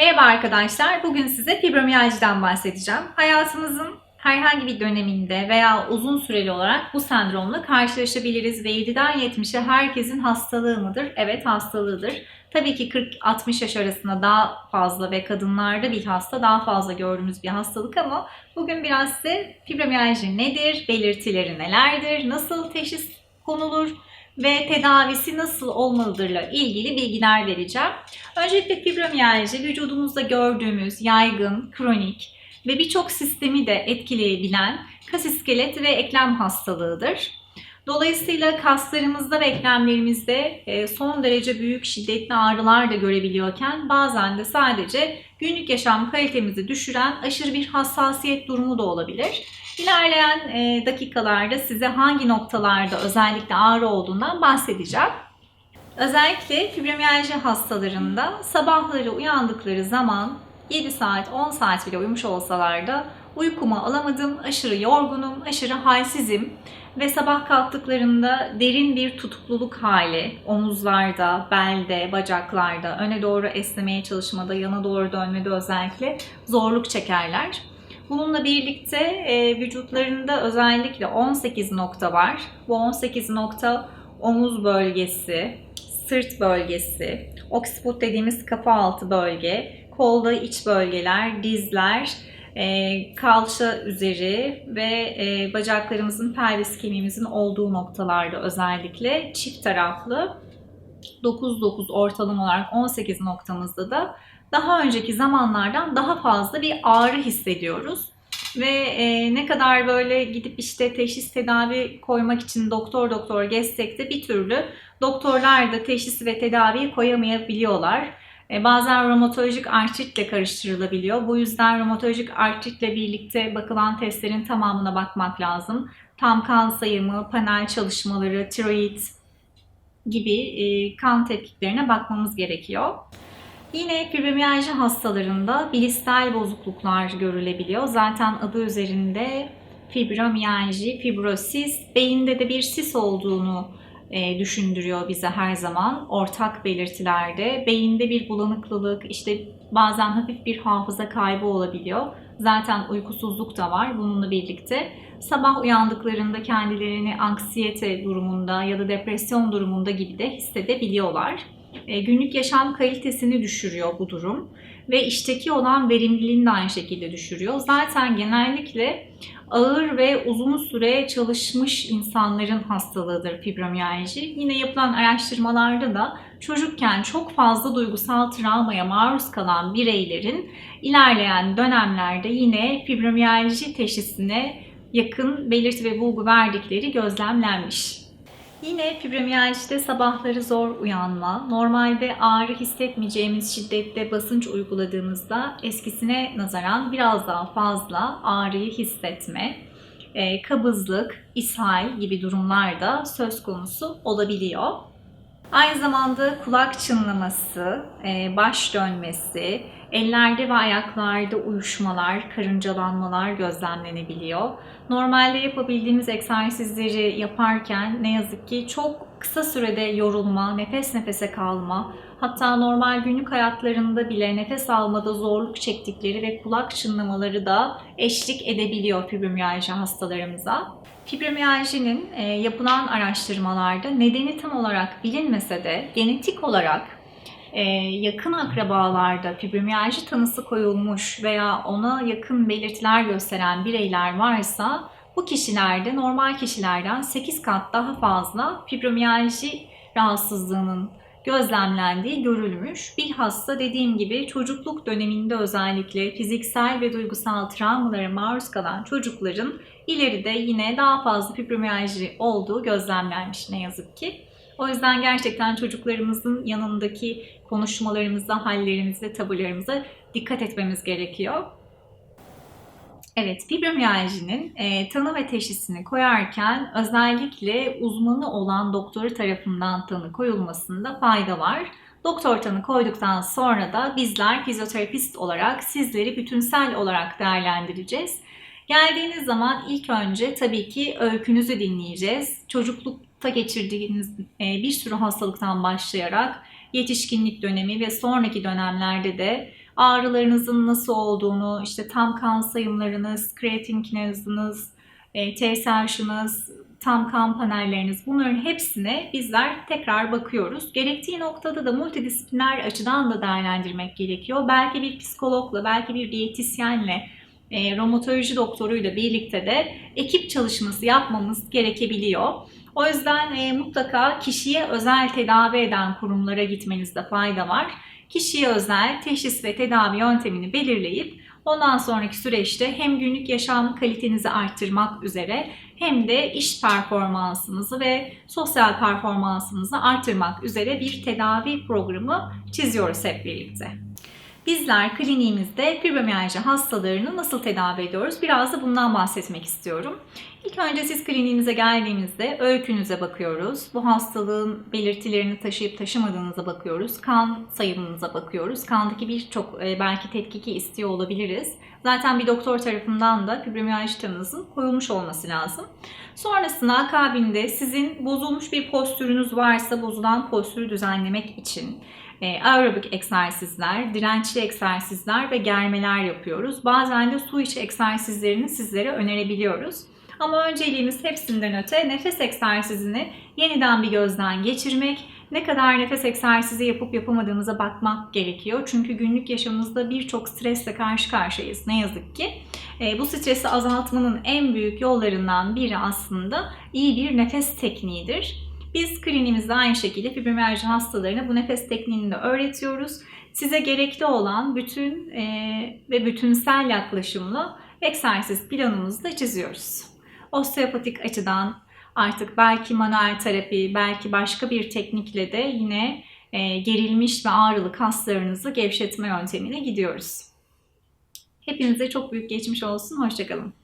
Merhaba arkadaşlar. Bugün size fibromiyajdan bahsedeceğim. Hayatımızın herhangi bir döneminde veya uzun süreli olarak bu sendromla karşılaşabiliriz ve 7'den 70'e herkesin hastalığı mıdır? Evet hastalığıdır. Tabii ki 40-60 yaş arasında daha fazla ve kadınlarda bilhassa daha fazla gördüğümüz bir hastalık ama bugün biraz size fibromiyalji nedir, belirtileri nelerdir, nasıl teşhis konulur ve tedavisi nasıl olmalıdırla ilgili bilgiler vereceğim. Öncelikle fibromiyalji vücudumuzda gördüğümüz yaygın, kronik ve birçok sistemi de etkileyebilen kas iskelet ve eklem hastalığıdır. Dolayısıyla kaslarımızda ve eklemlerimizde e, son derece büyük şiddetli ağrılar da görebiliyorken bazen de sadece günlük yaşam kalitemizi düşüren aşırı bir hassasiyet durumu da olabilir. İlerleyen e, dakikalarda size hangi noktalarda özellikle ağrı olduğundan bahsedeceğim. Özellikle fibromiyalji hastalarında sabahları uyandıkları zaman 7 saat 10 saat bile uyumuş olsalar da uykumu alamadım, aşırı yorgunum, aşırı halsizim ve sabah kalktıklarında derin bir tutukluluk hali omuzlarda, belde, bacaklarda, öne doğru esnemeye çalışmada, yana doğru dönmede özellikle zorluk çekerler. Bununla birlikte e, vücutlarında özellikle 18 nokta var. Bu 18 nokta omuz bölgesi, sırt bölgesi, occiput dediğimiz kafa altı bölge, kolda iç bölgeler, dizler, e, kalça üzeri ve e, bacaklarımızın pelvis kemiğimizin olduğu noktalarda özellikle çift taraflı 9-9 ortalama olarak 18 noktamızda da daha önceki zamanlardan daha fazla bir ağrı hissediyoruz. Ve e, ne kadar böyle gidip işte teşhis tedavi koymak için doktor doktor gezsek de bir türlü doktorlar da teşhisi ve tedaviyi koyamayabiliyorlar. E, bazen romatolojik artritle karıştırılabiliyor. Bu yüzden romatolojik artritle birlikte bakılan testlerin tamamına bakmak lazım. Tam kan sayımı, panel çalışmaları, tiroid gibi e, kan tetkiklerine bakmamız gerekiyor. Yine fibromiyalji hastalarında bilişsel bozukluklar görülebiliyor. Zaten adı üzerinde fibromiyalji, fibrosis, beyinde de bir sis olduğunu e, düşündürüyor bize her zaman ortak belirtilerde. Beyinde bir bulanıklılık, işte bazen hafif bir hafıza kaybı olabiliyor. Zaten uykusuzluk da var bununla birlikte. Sabah uyandıklarında kendilerini anksiyete durumunda ya da depresyon durumunda gibi de hissedebiliyorlar. E, günlük yaşam kalitesini düşürüyor bu durum ve işteki olan verimliliğini de aynı şekilde düşürüyor. Zaten genellikle ağır ve uzun süre çalışmış insanların hastalığıdır fibromiyalji. Yine yapılan araştırmalarda da çocukken çok fazla duygusal travmaya maruz kalan bireylerin ilerleyen dönemlerde yine fibromiyalji teşhisine yakın belirti ve bulgu verdikleri gözlemlenmiş. Yine fibromiyaljide sabahları zor uyanma, normalde ağrı hissetmeyeceğimiz şiddette basınç uyguladığımızda eskisine nazaran biraz daha fazla ağrıyı hissetme, e, kabızlık, ishal gibi durumlar da söz konusu olabiliyor. Aynı zamanda kulak çınlaması, e, baş dönmesi, ellerde ve ayaklarda uyuşmalar, karıncalanmalar gözlemlenebiliyor. Normalde yapabildiğimiz egzersizleri yaparken ne yazık ki çok kısa sürede yorulma, nefes nefese kalma, hatta normal günlük hayatlarında bile nefes almada zorluk çektikleri ve kulak çınlamaları da eşlik edebiliyor fibromiyalji hastalarımıza. Fibromiyajinin e, yapılan araştırmalarda nedeni tam olarak bilinmese de genetik olarak e, yakın akrabalarda fibromiyalji tanısı koyulmuş veya ona yakın belirtiler gösteren bireyler varsa bu kişilerde normal kişilerden 8 kat daha fazla fibromiyalji rahatsızlığının gözlemlendiği görülmüş. Bilhassa dediğim gibi çocukluk döneminde özellikle fiziksel ve duygusal travmalara maruz kalan çocukların ileride yine daha fazla fibromiyalji olduğu gözlemlenmiş ne yazık ki. O yüzden gerçekten çocuklarımızın yanındaki konuşmalarımızda, hallerimizde, tavırlarımıza dikkat etmemiz gerekiyor. Evet, fibromiyajinin e, tanı ve teşhisini koyarken özellikle uzmanı olan doktoru tarafından tanı koyulmasında fayda var. Doktor tanı koyduktan sonra da bizler fizyoterapist olarak sizleri bütünsel olarak değerlendireceğiz. Geldiğiniz zaman ilk önce tabii ki öykünüzü dinleyeceğiz. Çocuklukta geçirdiğiniz e, bir sürü hastalıktan başlayarak yetişkinlik dönemi ve sonraki dönemlerde de ağrılarınızın nasıl olduğunu, işte tam kan sayımlarınız, kreatin kineziniz, e, TSH'ınız, tam kan panelleriniz bunların hepsine bizler tekrar bakıyoruz. Gerektiği noktada da multidisipliner açıdan da değerlendirmek gerekiyor. Belki bir psikologla, belki bir diyetisyenle, e, romatoloji doktoruyla birlikte de ekip çalışması yapmamız gerekebiliyor. O yüzden e, mutlaka kişiye özel tedavi eden kurumlara gitmenizde fayda var. Kişiye özel teşhis ve tedavi yöntemini belirleyip ondan sonraki süreçte hem günlük yaşam kalitenizi arttırmak üzere hem de iş performansınızı ve sosyal performansınızı arttırmak üzere bir tedavi programı çiziyoruz hep birlikte. Bizler kliniğimizde fibromiyalji hastalarını nasıl tedavi ediyoruz? Biraz da bundan bahsetmek istiyorum. İlk önce siz kliniğimize geldiğinizde öykünüze bakıyoruz. Bu hastalığın belirtilerini taşıyıp taşımadığınıza bakıyoruz. Kan sayımınıza bakıyoruz. Kandaki birçok e, belki tetkiki istiyor olabiliriz. Zaten bir doktor tarafından da fibromiyalji tanınızın koyulmuş olması lazım. Sonrasında akabinde sizin bozulmuş bir postürünüz varsa bozulan postürü düzenlemek için e, aerobik egzersizler, dirençli egzersizler ve germeler yapıyoruz. Bazen de su içi egzersizlerini sizlere önerebiliyoruz. Ama önceliğimiz hepsinden öte nefes egzersizini yeniden bir gözden geçirmek, ne kadar nefes egzersizi yapıp yapamadığımıza bakmak gerekiyor. Çünkü günlük yaşamımızda birçok stresle karşı karşıyayız ne yazık ki. E, bu stresi azaltmanın en büyük yollarından biri aslında iyi bir nefes tekniğidir. Biz kliniğimizde aynı şekilde fibromiyalji hastalarına bu nefes tekniğini de öğretiyoruz. Size gerekli olan bütün e, ve bütünsel yaklaşımlı egzersiz planımızı da çiziyoruz. Osteopatik açıdan artık belki manuel terapi, belki başka bir teknikle de yine e, gerilmiş ve ağrılı kaslarınızı gevşetme yöntemine gidiyoruz. Hepinize çok büyük geçmiş olsun. Hoşçakalın.